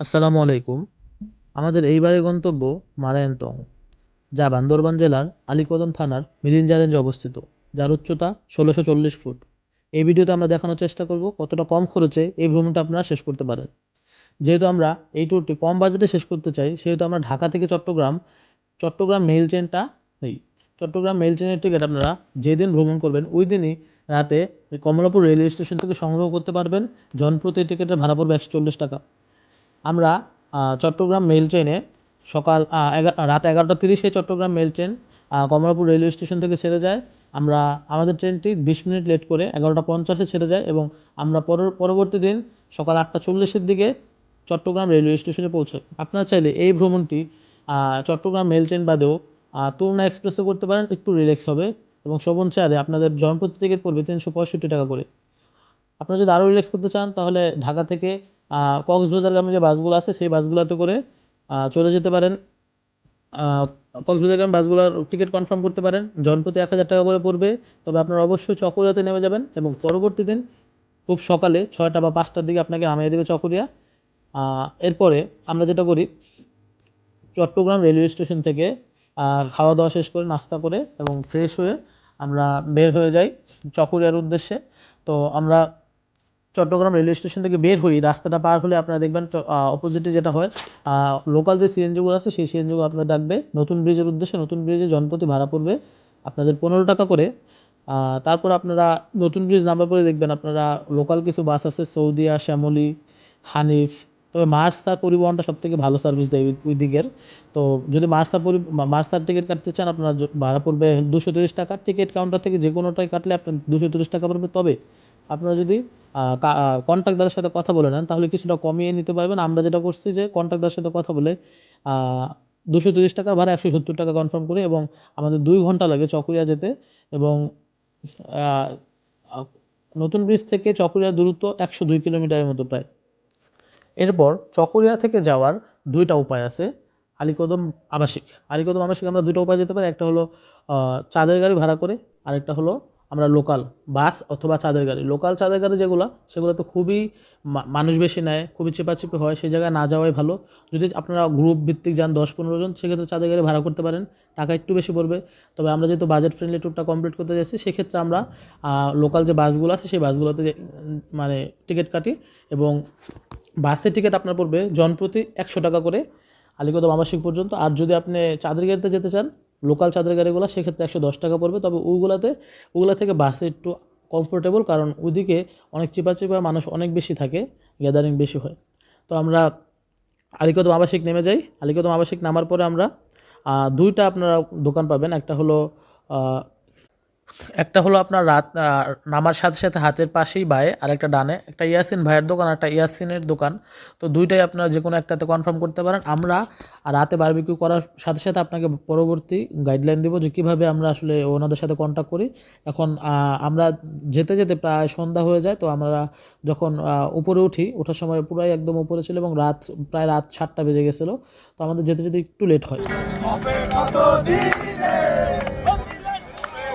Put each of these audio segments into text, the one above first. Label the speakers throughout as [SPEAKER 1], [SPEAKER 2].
[SPEAKER 1] আসসালামু আলাইকুম। আমাদের এইবারের গন্তব্য মারায়ন্তং যা বান্দরবান জেলার আলীকদম থানার মিরিঞ্জা রেঞ্জে অবস্থিত, যার উচ্চতা ষোলোশো চল্লিশ ফুট। এই ভিডিওতে আমরা দেখানোর চেষ্টা করব কতটা কম খরচে এই ভ্রমণটা আপনারা শেষ করতে পারেন। যেহেতু আমরা এই ট্যুরটি কম বাজেটে শেষ করতে চাই, সেহেতু আমরা ঢাকা থেকে চট্টগ্রাম চট্টগ্রাম মেইল ট্রেনটা নেই। চট্টগ্রাম মেইল ট্রেনের টিকিট আপনারা যেদিন ভ্রমণ করবেন, ওই দিনই রাতে কমলাপুর রেলওয়ে স্টেশন থেকে সংগ্রহ করতে পারবেন। জনপ্রতি টিকিটের ভাড়া পড়বে একশো চল্লিশ টাকা। আমরা চট্টগ্রাম মেল ট্রেনে সকাল রাত এগারোটা তিরিশে Chattogram mail train Kamalapur railway station থেকে ছেড়ে যায়। আমরা, আমাদের ট্রেনটি বিশ মিনিট লেট করে এগারোটা পঞ্চাশে ছেড়ে যায় এবং আমরা পর- পরবর্তী দিন সকাল আটটা চল্লিশের দিকে চট্টগ্রাম রেলওয়ে স্টেশনে পৌঁছাই। আপনারা চাইলে এই ভ্রমণটি চট্টগ্রাম মেল ট্রেন বাদেও তুলনা এক্সপ্রেসে করতে পারেন, একটু রিল্যাক্স হবে এবং শোভন চেয়ারে আপনাদের জনপ্রতি টিকিট পড়বে তিনশো পঁয়ষট্টি টাকা করে। আপনারা যদি আরও রিল্যাক্স করতে চান, তাহলে ঢাকা থেকে কক্সবাজারগামী যে বাসগুলো আছে, সেই বাসগুলোতে করে চলে যেতে পারেন। কক্সবাজারগামী বাসগুলোর টিকিট কনফার্ম করতে পারেন। জনপ্রতি এক হাজার টাকা করে পড়বে। তবে আপনারা অবশ্যই চকরিয়াতে নেমে যাবেন এবং পরবর্তী দিন খুব সকালে ছয়টা বা পাঁচটার দিকে আপনাকে নামিয়ে দেবে চকরিয়া। এরপরে আমরা যেটা করি, চট্টগ্রাম রেলওয়ে স্টেশন থেকে খাওয়া দাওয়া শেষ করে নাস্তা করে এবং ফ্রেশ হয়ে আমরা বের হয়ে যাই চকরিয়ার উদ্দেশ্যে। তো আমরা চট্টগ্রাম রেলওয়ে স্টেশন থেকে বের হই, রাস্তাটা পার হলে আপনারা দেখবেন অপোজিটে যেটা হয় লোকাল যে সিএনজিগুলো আছে, সেই সিএনজিগুলো আপনাদের ডাকবে। নতুন ব্রিজের উদ্দেশ্যে নতুন ব্রিজে জনপ্রতি ভাড়া পড়বে। আপনাদের পনেরো টাকা করে। তারপর আপনারা নতুন ব্রিজ নামার পরে দেখবেন, আপনারা লোকাল কিছু বাস আছে, সৌদিয়া, শ্যামলী, হানিফ, তবে মার্সা পরিবহনটা সব থেকে ভালো সার্ভিস দেয় ওই দিকের। তো যদি মার্সা পরি মার্সার টিকিট কাটতে চান, আপনারা ভাড়া পড়বে দুশো তিরিশ টাকা। টিকিট কাউন্টার থেকে যে কোনোটাই কাটলে আপনার দুশো তিরিশ টাকা পড়বে। তবে আপনারা যদি কন্ট্রাক্টদারের সাথে কথা বলে নেন, তাহলে কিছুটা কমিয়ে নিতে পারবেন। আমরা যেটা করছি যে কন্ট্রাক্টদারের সাথে কথা বলে দুশো তিরিশ টাকার ভাড়া, একশো সত্তর টাকা কনফার্ম করি এবং আমাদের দুই ঘণ্টা লাগে চকরিয়া যেতে এবং নতুন ব্রিজ থেকে চকরিয়ার দূরত্ব একশো দুই কিলোমিটারের মতো প্রায়। এরপর চকরিয়া থেকে যাওয়ার দুইটা উপায় আছে। আলীকদম আবাসিক। আলিকদম আবাসিক আমরা দুটো উপায় যেতে পারি। একটা হলো চাঁদের গাড়ি ভাড়া করে, আরেকটা হলো আমরা লোকাল বাস অথবা চাঁদের গাড়ি। লোকাল চাঁদের গাড়ি যেগুলো, সেগুলো তো খুবই মানুষ বেশি নেয়, খুবই চেপাচেপি হয়, সেই জায়গায় না যাওয়াই ভালো। যদি আপনারা গ্রুপ ভিত্তিক যান দশ পনেরো জন, সেক্ষেত্রে চাঁদের গাড়ি ভাড়া করতে পারেন, টাকা একটু বেশি পড়বে। তবে আমরা যেহেতু বাজেট ফ্রেন্ডলি ট্যুরটা কমপ্লিট করতে যাচ্ছি, সেক্ষেত্রে আমরা লোকাল যে বাসগুলো আছে, সেই বাসগুলোতে মানে টিকিট কাটি এবং বাসের টিকিট আপনার পড়বে জনপ্রতি একশো টাকা করে আলিকদম আবাসিক পর্যন্ত। আর যদি আপনি চাঁদের গাড়িতে যেতে চান লোকাল চাঁদের গাড়িগুলো সেক্ষেত্রে একশো দশ টাকা পড়বে। তবে ওইগুলাতে ওগুলা থেকে বাসে একটু কমফোর্টেবল কারণ ওইদিকে অনেক চিপা চিপা মানুষ অনেক বেশি থাকে গ্যাদারিং বেশি হয়। তো আমরা আলিকদম আবাসিক নেমে যাই। আলিকদম আবাসিক নামার পরে আমরা দুইটা আপনারা দোকান পাবেন। একটা হলো একটা হলো আপনার রাত নামার সাথে সাথে হাতের পাশেই বায়ে আর একটা ডানে। একটা ইয়াসিন ভাইয়ের দোকান, একটা ইয়াসিনের দোকান। তো দুইটাই আপনারা যে কোনো একটাতে কনফার্ম করতে পারেন। আমরা আর রাতে বারবিকিউ করার সাথে সাথে আপনাকে পরবর্তী গাইডলাইন দেবো যে কীভাবে আমরা আসলে ওনাদের সাথে কন্ট্যাক্ট করি। এখন আমরা যেতে যেতে প্রায় সন্ধ্যা হয়ে যায়, তো আমরা যখন উপরে উঠি, ওঠার সময় পুরাই একদম উপরে ছিল এবং রাত, প্রায় রাত সাতটা বেজে গেছিল। তো আমাদের যেতে যেতে একটু লেট হয়।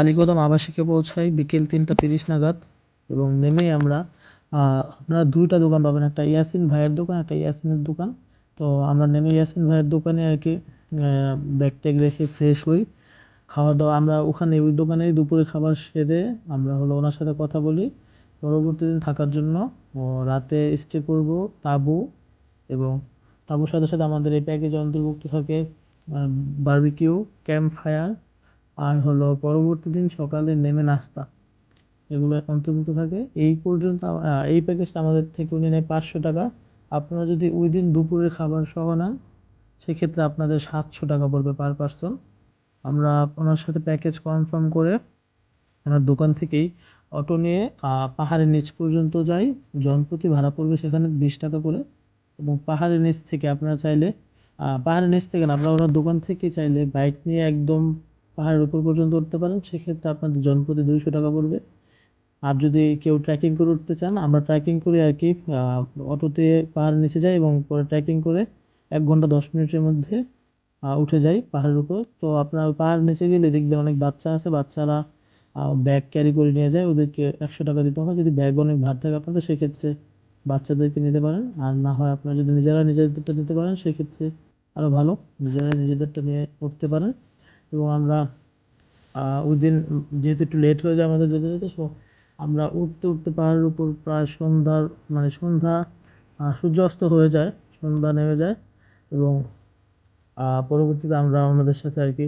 [SPEAKER 1] আলীকদম আবাসিকে পৌঁছাই বিকেল তিনটা তিরিশ নাগাদ এবং নেমেই আমরা আপনারা দুইটা দোকান পাবেন, একটা ইয়াসিন ভাইয়ের দোকান, একটা ইয়াসিনের দোকান। তো আমরা নেমে ইয়াসিন ভাইয়ের দোকানে আর কি ব্যাগ ট্যাগ রেখে ফ্রেশ হই। খাওয়া দাওয়া, আমরা ওখানে ওই দোকানেই দুপুরে খাবার সেরে আমরা হলো ওনার সাথে কথা বলি। পরবর্তী দিন থাকার জন্য ও রাতে স্টে করব তাঁবু এবং তাঁবুর সাথে সাথে আমাদের এই প্যাকেজে অন্তর্ভুক্ত থাকে বারবিকিউ ক্যাম্প ফায়ার আর হলো পরবর্তী দিন সকালে নেমে নাস্তা। এগুলো অন্তর্ভুক্ত থাকে। এই পর্যন্ত এই প্যাকেজটা আমাদের থেকে উনি নেয় পাঁচশো টাকা। আপনারা যদি ওই দিন দুপুরের খাবার সহ নেন, সেক্ষেত্রে আপনাদের সাতশো টাকা পড়বে পার পার্সন আমরা ওনার সাথে প্যাকেজ কনফার্ম করে ওনার দোকান থেকেই অটো নিয়ে পাহাড়ের নিচ পর্যন্ত যাই। জনপ্রতি ভাড়া পড়বে সেখানে বিশ টাকা করে। এবং পাহাড়ের নিচ থেকে আপনারা চাইলে পাহাড়ের নিচ থেকে না আপনারা ওনার দোকান থেকে চাইলে বাইক নিয়ে একদম পাহাড়ের উপর পর্যন্ত উঠতে পারেন, সেক্ষেত্রে আপনাদের জনপ্রতি দুইশো টাকা পড়বে। আর যদি কেউ ট্রেকিং করে উঠতে চান, আমরা ট্রেকিং করি আর কি অটোতে পাহাড়ের নিচে যাই এবং পরে ট্রেকিং করে এক ঘণ্টা দশ মিনিটের মধ্যে উঠে যাই পাহাড়ের উপর। তো আপনার পাহাড়ের নিচে গেলে দেখবেন অনেক বাচ্চা আছে, বাচ্চারা ব্যাগ ক্যারি করে নিয়ে যায়, ওদেরকে একশো টাকা দিতে হয়। যদি ব্যাগ অনেক ভার থাকে আপনাদের, সেক্ষেত্রে বাচ্চাদেরকে নিতে পারেন। আর না হয় আপনারা যদি নিজেরা নিজেদেরটা নিতে পারেন, সেক্ষেত্রে আরও ভালো, নিজেরা নিজেদেরটা নিয়ে উঠতে পারেন। এবং আমরা আহ, ওই দিন যেহেতু একটু লেট হয়ে যায় আমাদের যেতে যেতে সো আমরা উঠতে উঠতে পাহাড়ের উপর প্রায় সন্ধ্যার মানে সন্ধ্যা সূর্যাস্ত হয়ে যায় সন্ধ্যা নেমে যায় এবং পরবর্তীতে আমরা আমাদের সাথে আর কি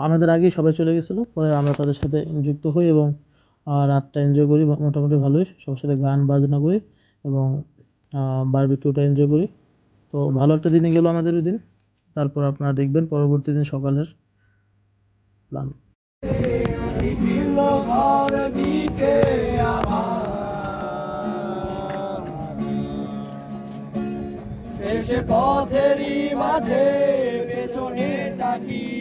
[SPEAKER 1] আমাদের আগেই সবাই চলে গেছিল পরে আমরা তাদের সাথে যুক্ত হই এবং রাতটা এনজয় করি মোটামুটি ভালোই সবার সাথে গান বাজনা করি এবং বারবিকিউটা এনজয় করি। তো ভালো একটা দিনে গেল আমাদের ওই দিন। তারপর আপনারা দেখবেন পরবর্তী দিন সকালের প্ল্যান।
[SPEAKER 2] এসে পথেরই মাঝে পেছনে তাকিয়ে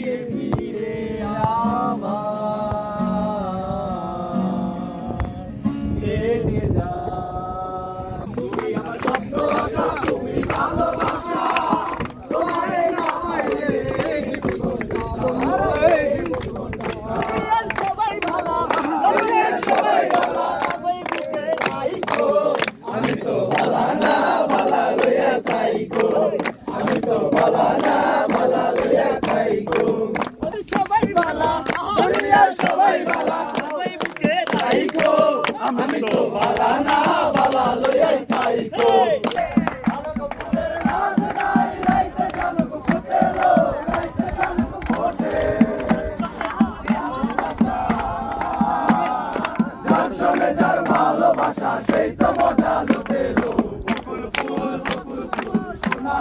[SPEAKER 2] সবাই ভালো দুনিয়া সবাই ভালো সবাই বুকে তাই আমি তো না ভালোবাসা সেই তো মজা লুটে লো বকুল ফুল বকুল ফুল সোনা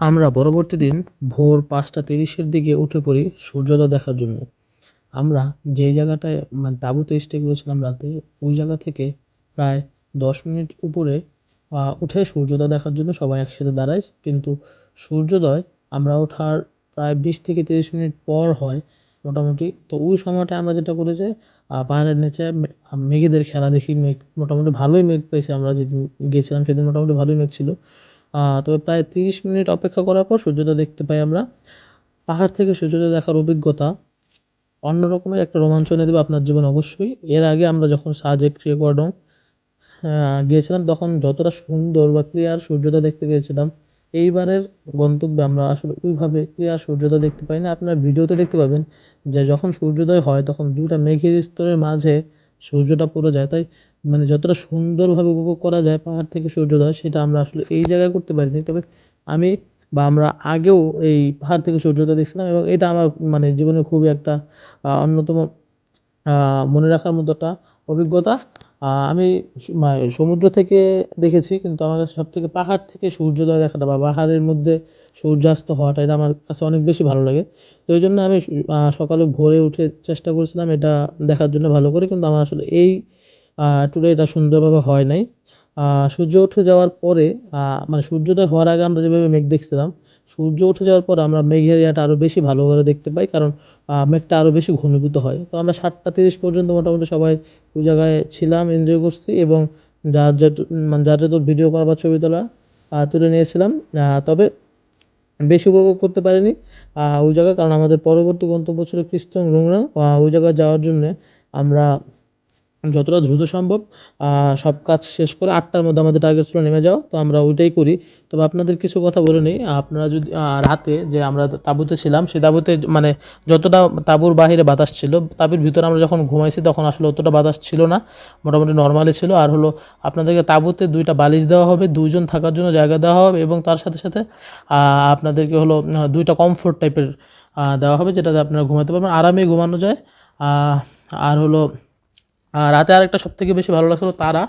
[SPEAKER 2] আমরা
[SPEAKER 1] পরবর্তী দিন ভোর পাঁচটা তিরিশের দিকে উঠে পড়ি সূর্যোদয় দেখার জন্য। আমরা যেই জায়গাটায় মানে তাঁবুতে স্টে করেছিলাম রাতে, ওই জায়গা থেকে প্রায় দশ মিনিট উপরে উঠে সূর্যোদয় দেখার জন্য সবাই একসাথে দাঁড়াই। কিন্তু সূর্যোদয় আমরা ওঠার প্রায় বিশ থেকে তিরিশ মিনিট পর হয় মোটামুটি। তো ওই সময়টা আমরা যেটা করেছি পাহাড়ের নিচে মেঘেদের খেলা দেখি। মেঘ, মোটামুটি ভালোই মেঘ পেয়েছি আমরা যেদিন গেছিলাম সেদিন মোটামুটি ভালোই মেঘ ছিল। তবে প্রায় তিরিশ মিনিট অপেক্ষা করার পর সূর্যোদয় দেখতে পাই আমরা। পাহাড় থেকে সূর্যোদয় দেখার অভিজ্ঞতা অন্য রকমের একটা রোমাঞ্চ এনে দেবে আপনার জীবনে অবশ্যই। এর আগে আমরা যখন সাজেক ক্রিয়েকর্ডং গিয়েছিলাম, তখন যতটা সুন্দর বা ক্লিয়ার সূর্যোদয় দেখতে পেয়েছিলাম, এইবারের গন্তব্যে আমরা আসলে ওইভাবে ক্লিয়ার সূর্যোদয় দেখতে পাই না আপনার ভিডিওতে দেখতে পাবেন যে যখন সূর্যোদয় হয়, তখন দুটা মেঘের স্তরের মাঝে সূর্যটা পড়ে যায়। তাই মানে যতটা সুন্দরভাবে উপভোগ করা যায় পাহাড় থেকে সূর্যোদয়, সেটা আমরা আসলে এই জায়গায় করতে পারিনি। তবে আমি বা আমরা আগেও এই পাহাড় থেকে সূর্যোদয় দেখছিলাম এবং এটা আমার মানে জীবনে খুবই একটা অন্যতম মনে রাখার মতো একটা অভিজ্ঞতা। আমি সমুদ্র থেকে দেখেছি কিন্তু আমার কাছে সব থেকে পাহাড় থেকে সূর্যোদয় দেখাটা বা পাহাড়ের মধ্যে সূর্যাস্ত হওয়াটা এটা আমার কাছে অনেক বেশি ভালো লাগে। তো ওই জন্য আমি সকালে ভোরে উঠে চেষ্টা করেছিলাম এটা দেখার জন্য ভালো করে কিন্তু আমার আসলে এই ট্যুরে এটা সুন্দরভাবে হয় নাই। সূর্য উঠে যাওয়ার পরে মানে সূর্যোদয় হওয়ার আগে আমরা যেভাবে মেঘ দেখছিলাম, সূর্য উঠে যাওয়ার পর আমরা মেঘের ইয়েটা আরও বেশি ভালোভাবে দেখতে পাই, কারণ মেঘটা আরও বেশি ঘনীভূত হয়। তো আমরা সাতটা তিরিশ পর্যন্ত মোটামুটি সবাই ওই জায়গায় ছিলাম এনজয় করছি এবং যার যত মানে যার যত ভিডিও করা বা ছবি তোলা তুলে নিয়েছিলাম। তবে বেশি উপভোগ করতে পারিনি ওই জায়গায় কারণ আমাদের পরবর্তী গন্তব্য ছিল কৃষ্ণ রুংরাং ওই জায়গায় যাওয়ার জন্যে আমরা যতটা দ্রুত সম্ভব সব কাজ শেষ করে আটটার মধ্যে আমাদের টার্গেট ছিল নেমে যাওয়া। তো আমরা ওইটাই করি। তবে আপনাদের কিছু কথা বলে নিই। আপনারা যদি রাতে যে আমরা তাঁবুতে ছিলাম, সে তাঁবুতে মানে যতটা তাঁবুর বাইরে বাতাস ছিল, তাঁবুর ভিতরে আমরা যখন ঘুমাইছি তখন আসলে অতটা বাতাস ছিল না। মোটামুটি নর্মালি ছিল। আর হলো আপনাদেরকে তাঁবুতে দুইটা বালিশ দেওয়া হবে, দুইজন থাকার জন্য জায়গা দেওয়া হবে এবং তার সাথে সাথে আপনাদেরকে হলো দুইটা কমফোর্ট টাইপের দেওয়া হবে যেটাতে আপনারা ঘুমাতে পারবেন। আরামে ঘুমানো যায়। আর হলো আর রাতে আরেকটা সব থেকে বেশি ভালো লাগছিল তারা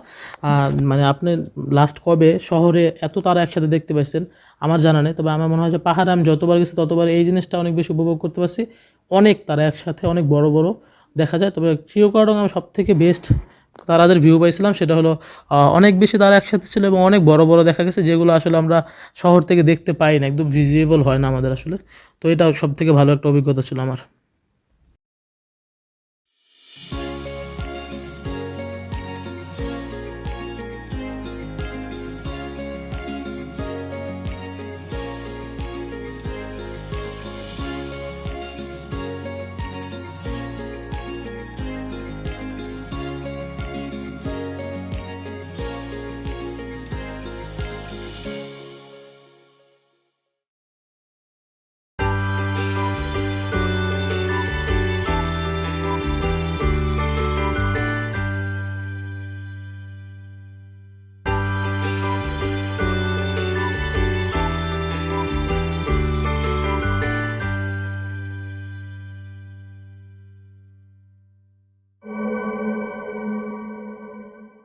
[SPEAKER 1] মানে আপনি লাস্ট কবে শহরে এত তারা একসাথে দেখতে পাইছেন, আমার জানা নেই, তবে আমার মনে হয় যে পাহাড়ে আমি যতবার গেছি ততবার এই জিনিসটা অনেক বেশি উপভোগ করতে পারছি। অনেক তারা একসাথে, অনেক বড় বড় দেখা যায়, তবে ক্রিওকার্ডং আমি সব থেকে বেস্ট তারাদের ভিউ পাইছিলাম, সেটা হলো অনেক বেশি তারা একসাথে ছিল এবং অনেক বড় বড় দেখা গেছে, যেগুলো আসলে আমরা শহর থেকে দেখতে পাই না, একদম ভিজিবল হয় না আমাদের আসলে। তো এটা সব থেকে ভালো একটা অভিজ্ঞতা ছিল আমার।